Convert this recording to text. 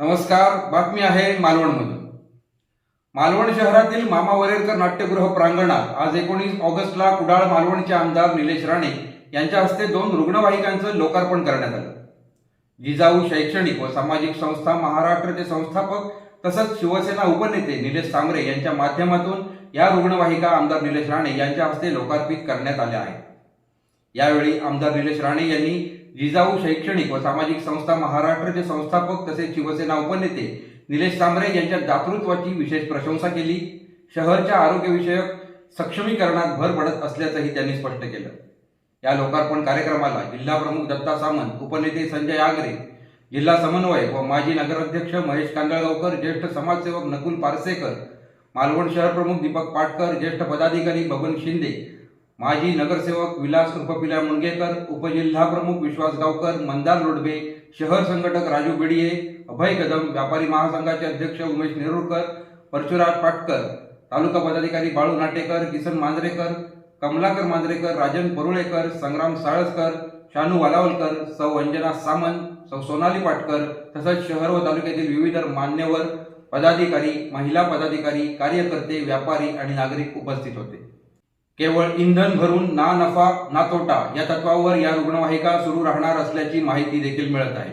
नमस्कार बातमी आहे मालवणमधून मालवण शहरातील मामा वरेरकर नाट्यगृह प्रांगणात आज एकोणीस ऑगस्टला कुडाळ मालवणचे आमदार निलेश राणे यांच्या हस्ते दोन रुग्णवाहिकांचं लोकार्पण करण्यात आलं. जिजाऊ शैक्षणिक व सामाजिक संस्था महाराष्ट्राचे संस्थापक तसंच शिवसेना उपनेते निलेश सांगरे यांच्या माध्यमातून या रुग्णवाहिका आमदार निलेश राणे यांच्या हस्ते लोकार्पित करण्यात आल्या आहेत. यावेळी आमदार निलेश राणे यांनी जिजाऊ शैक्षणिक व सामाजिक संस्था महाराष्ट्राचे संस्थापक तसेच शिवसेना उपनेते निलेश सांबरे यांच्या दातृत्वाची विशेष प्रशंसा केली. शहरच्या आरोग्यविषयक सक्षमीकरणात भर पडत असल्याचंही त्यांनी स्पष्ट केलं. या लोकार्पण कार्यक्रमाला जिल्हा प्रमुख दत्ता सामंत उपनेते संजय आगरे जिल्हा समन्वयक व माजी नगराध्यक्ष महेश कांदळगावकर ज्येष्ठ समाजसेवक नकुल पारसेकर मालवण शहर प्रमुख दीपक पाटकर ज्येष्ठ पदाधिकारी बबन शिंदे माजी नगरसेवक विलास उर्फपिल्या मुणगेकर उपजिल्हा प्रमुख विश्वास गावकर मंदार लोडबे शहर संघटक राजू बेडिये अभय कदम व्यापारी महासंघाचे अध्यक्ष उमेश नेरुरकर परशुराज पाटकर तालुका पदाधिकारी बाळू नाटेकर किसन मांजरेकर कमलाकर मांजरेकर राजन परुळेकर संग्राम साळसकर शानू वालावलकर सौ अंजना सामंत सौ सोनाली पाटकर तसंच शहर व तालुक्यातील विविध मान्यवर पदाधिकारी महिला पदाधिकारी कार्यकर्ते व्यापारी आणि नागरिक उपस्थित होते. केवळ इंधन भरून ना नफा ना तोटा या तत्वावर या रुग्णवाहिका सुरू राहणार असल्याची माहिती देखील मिळत आहे.